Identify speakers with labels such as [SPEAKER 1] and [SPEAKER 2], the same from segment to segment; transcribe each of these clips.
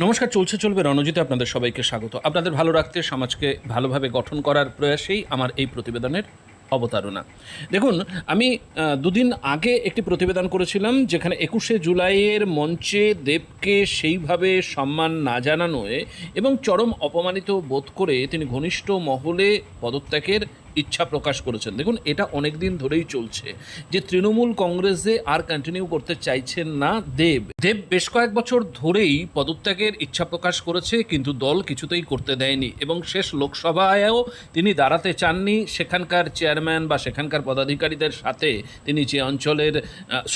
[SPEAKER 1] নমস্কার, চলছে, চলবে রণজিতে আপনাদের সবাইকে স্বাগত। আপনাদের ভালো রাখতে, সমাজকে ভালোভাবে গঠন করার প্রয়াসেই আমার এই প্রতিবেদনের অবতারণা। দেখুন, আমি দুদিন আগে একটি প্রতিবেদন করেছিলাম, যেখানে একুশে জুলাইয়ের মঞ্চে দেবকে সেইভাবে সম্মান না জানানোয় এবং চরম অপমানিত বোধ করে তিনি ঘনিষ্ঠ মহলে পদত্যাগের ইচ্ছা প্রকাশ করেছেন। দেখুন, এটা অনেক দিন ধরেই চলছে যে তৃণমূল কংগ্রেসে আর কন্টিনিউ করতে চাইছেন না দেব। দেব বেশ কয়েক বছর ধরেই পদত্যাগের ইচ্ছা প্রকাশ করেছে, কিন্তু দল কিছুতেই করতে দেয়নি এবং শেষ লোকসভায়ও তিনি দাঁড়াতে চাননি। সেখানকার চেয়ারম্যান বা সেখানকার পদাধিকারীদের সাথে তিনি যে অঞ্চলের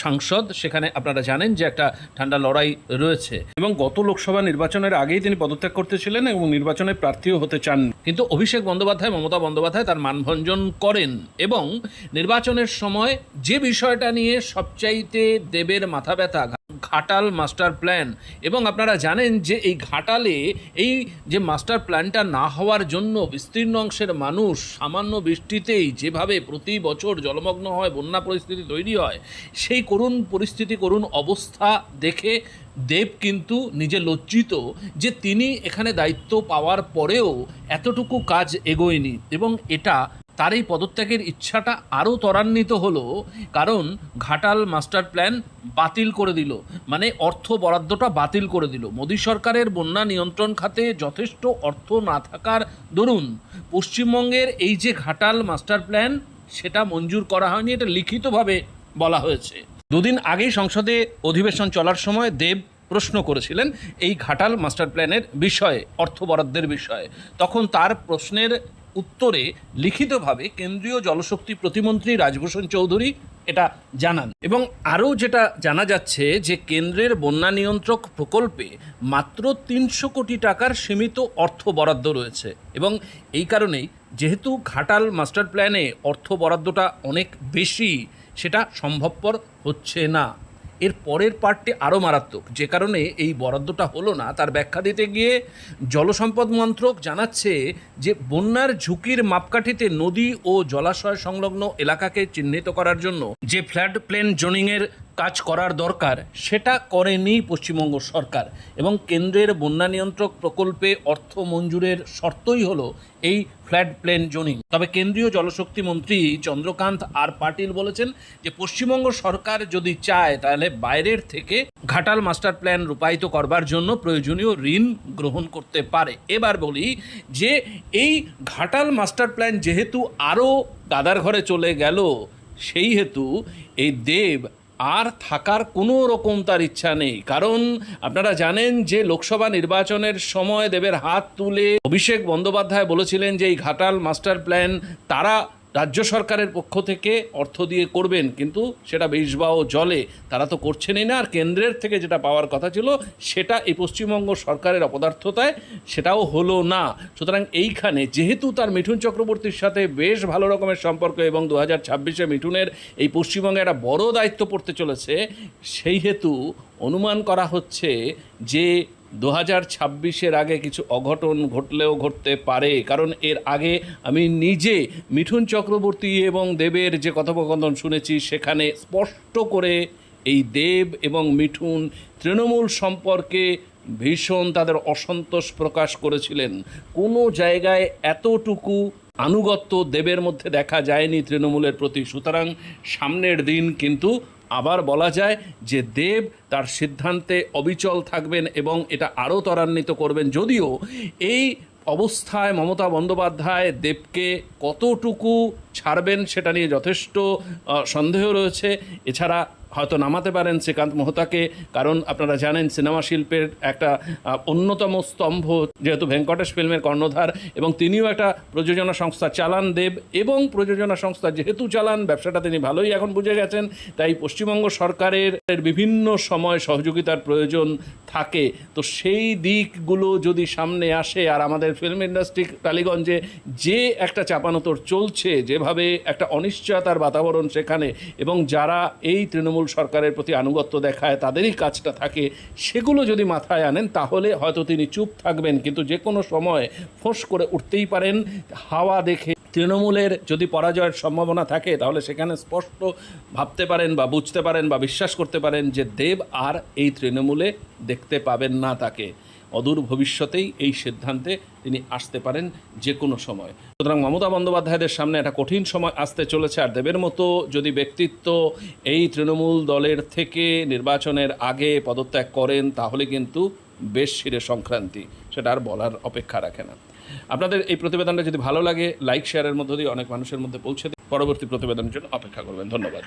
[SPEAKER 1] সাংসদ, সেখানে আপনারা জানেন যে একটা ঠান্ডা লড়াই রয়েছে। এবং গত লোকসভা নির্বাচনের আগেই তিনি পদত্যাগ করতেছিলেন এবং নির্বাচনে প্রার্থীও হতে চান কিন্তু অভিষেক বন্দ্যোপাধ্যায়, মমতা বন্দ্যোপাধ্যায় তার মানভঞ্জন করেন এবং নির্বাচনের সময় যে বিষয়টা নিয়ে সবচাইতে দেবের মাথা ব্যথা ঘাটাল মাস্টার প্ল্যান। এবং আপনারা জানেন যে এই ঘাটালে এই যে মাস্টার প্ল্যানটা না হওয়ার জন্য বিস্তীর্ণ অংশের মানুষ সামান্য বৃষ্টিতেই যেভাবে প্রতি বছর জলমগ্ন হয়, বন্যা পরিস্থিতি তৈরি হয়, সেই করুণ পরিস্থিতি, করুণ অবস্থা দেখে দেব কিন্তু নিজে লজ্জিত যে তিনি এখানে দায়িত্ব পাওয়ার পরেও এতটুকু কাজ এগোয়নি। এবং এটা তার এই পদত্যাগের ইচ্ছাটা আরও ত্বরান্বিত হলো, কারণ ঘাটাল মাস্টার প্ল্যান বাতিল করে দিল মানে অর্থ বরাদ্দটা বাতিল করে দিল। মোদী সরকারের বন্যা নিয়ন্ত্রণ খাতে যথেষ্ট অর্থ না থাকার দরুন পশ্চিমবঙ্গের এই যে ঘাটাল মাস্টার প্ল্যান, সেটা মঞ্জুর করা হয়নি, এটা লিখিতভাবে বলা হয়েছে। দুদিন আগেই সংসদে অধিবেশন চলার সময় দেব প্রশ্ন করেছিলেন এই ঘাটাল মাস্টার প্ল্যানের বিষয়ে, অর্থ বরাদ্দের বিষয়ে। তখন তার প্রশ্নের উত্তরে লিখিতভাবে কেন্দ্রীয় জলশক্তি প্রতিমন্ত্রী রাজভূষণ চৌধুরী এটা জানান। এবং আরও যেটা জানা যাচ্ছে যে কেন্দ্রের বন্যা নিয়ন্ত্রক প্রকল্পে মাত্র তিনশো কোটি টাকার সীমিত অর্থ বরাদ্দ রয়েছে। এবং এই কারণেই যেহেতু ঘাটাল মাস্টার প্ল্যানে অর্থ বরাদ্দটা অনেক বেশি, সেটা সম্ভবপর হচ্ছে না। এর পরের পার্টটি আরও মারাত্মক। যে কারণে এই বরাদ্দটা হলো না, তার ব্যাখ্যা দিতে গিয়ে জলসম্পদ মন্ত্রক জানাচ্ছে যে, বন্যার ঝুঁকির মাপকাঠিতে নদী ও জলাশয় সংলগ্ন এলাকাকে চিহ্নিত করার জন্য যে ফ্ল্যাট প্লেন জোনিংয়ের কাজ করার দরকার, সেটা করেনি পশ্চিমবঙ্গ সরকার। এবং কেন্দ্রের বন্যা নিয়ন্ত্রক প্রকল্পে অর্থ মঞ্জুরের শর্তই হলো এই ফ্ল্যাট প্লেন জোনিং। তবে কেন্দ্রীয় জলশক্তি মন্ত্রী চন্দ্রকান্ত আর পাটিল বলেছেন যে, পশ্চিমবঙ্গ সরকার যদি চায়, তাহলে বাইরের থেকে ঘাটাল মাস্টার প্ল্যান রূপায়িত করবার জন্য প্রয়োজনীয় ঋণ গ্রহণ করতে পারে। এবার বলি যে, এই ঘাটাল মাস্টার প্ল্যান যেহেতু আরও দাদার ঘরে চলে গেল, সেই হেতু এই দেব আর থাকার কোনো রকম তার ইচ্ছা নেই। কারণ আপনারা জানেন যে লোকসভা নির্বাচনের সময় দেবের হাত তুলে অভিষেক বন্দ্যোপাধ্যায় বলেছিলেন যে এই ঘাটাল মাস্টার প্ল্যান তারা রাজ্য সরকারের পক্ষ থেকে অর্থ দিয়ে করবেন, কিন্তু সেটা বেশবাও জলে। তারা তো করছেনই না, আর কেন্দ্রের থেকে যেটা পাওয়ার কথা ছিল, সেটা এই পশ্চিমবঙ্গ সরকারের অপদার্থতায় সেটাও হলো না। সুতরাং এইখানে যেহেতু তার মিঠুন চক্রবর্তীর সাথে বেশ ভালো রকমের সম্পর্ক এবং দু হাজার ছাব্বিশে মিঠুনের এই পশ্চিমবঙ্গে একটা বড় দায়িত্ব পড়তে চলেছে, সেই হেতু অনুমান করা হচ্ছে যে দু হাজার ছাব্বিশের আগে কিছু অঘটন ঘটলেও ঘটতে পারে, কারণ এর আগে আমি নিজে মিঠুন চক্রবর্তী এবং দেবের যে কথোপকথন শুনেছি, সেখানে স্পষ্ট করে এই দেব এবং মিঠুন তৃণমূল সম্পর্কে ভীষণ তাদের অসন্তোষ প্রকাশ করেছিলেন। কোনো জায়গায় এতটুকু আনুগত্য দেবের মধ্যে দেখা যায়নি তৃণমূলের প্রতি। সুতরাং সামনের দিন কিন্তু আবার বলা যায় যে দেব তার সিদ্ধান্তে অবিচল থাকবেন এবং এটা আরও ত্বরান্বিত করবেন। যদিও এই অবস্থায় মমতা বন্দ্যোপাধ্যায় দেবকে কতটুকু ছাড়বেন সেটা নিয়ে যথেষ্ট সন্দেহ রয়েছে। এছাড়া হয়তো নামাতে পারেন শ্রীকান্ত মোহতাকে, কারণ আপনারা জানেন সিনেমা শিল্পের একটা অন্যতম স্তম্ভ যেহেতু ভেঙ্কটেশ ফিল্মের কর্ণধার এবং তিনিও একটা প্রযোজনা সংস্থা চালান দেব এবং প্রযোজনা সংস্থা যেহেতু চালান, ব্যবসাটা তিনি ভালোই এখন বুঝে গেছেন, তাই পশ্চিমবঙ্গ সরকারের বিভিন্ন সময় সহযোগিতার প্রয়োজন থাকে। তো সেই দিকগুলো যদি সামনে আসে, আর আমাদের ফিল্ম ইন্ডাস্ট্রি টালিগঞ্জে যে একটা চাপানোতর চলছে, যেভাবে একটা অনিশ্চয়তার বাতাবরণ সেখানে এবং যারা এই তৃণমূল সরকারের প্রতি আনুগত্য দেখায়, তাদেরই কাজটা থাকে, সেগুলো যদি মাথায় আনেন, তাহলে হয়তো তিনি চুপ থাকবেন। কিন্তু যে কোনো সময় ফোঁস করে উঠতেই পারেন, হাওয়া দেখে। তৃণমূলের যদি পরাজয়ের সম্ভাবনা থাকে, তাহলে সেখানে স্পষ্ট ভাবতে পারেন বা বুঝতে পারেন বা বিশ্বাস করতে পারেন যে দেব আর এই তৃণমূলে দেখতে পাবেন না তাকে। অদূর ভবিষ্যতেই এই সিদ্ধান্তে তিনি আসতে পারেন যে কোনো সময়। সুতরাং মমতা বন্দ্যোপাধ্যায়দের সামনে একটা কঠিন সময় আসতে চলেছে আর দেবের মতো যদি ব্যক্তিত্ব এই তৃণমূল দলের থেকে নির্বাচনের আগে পদত্যাগ করেন, তাহলে কিন্তু বেশ শিরে সংক্রান্তি। সেটা আর বলার অপেক্ষা রাখে না। আপনাদের এই প্রতিবেদনটা যদি ভালো লাগে লাইক শেয়ারের মধ্য দিয়ে অনেক মানুষের মধ্যে পৌঁছে পরবর্তী প্রতিবেদনের জন্য অপেক্ষা করবেন। ধন্যবাদ।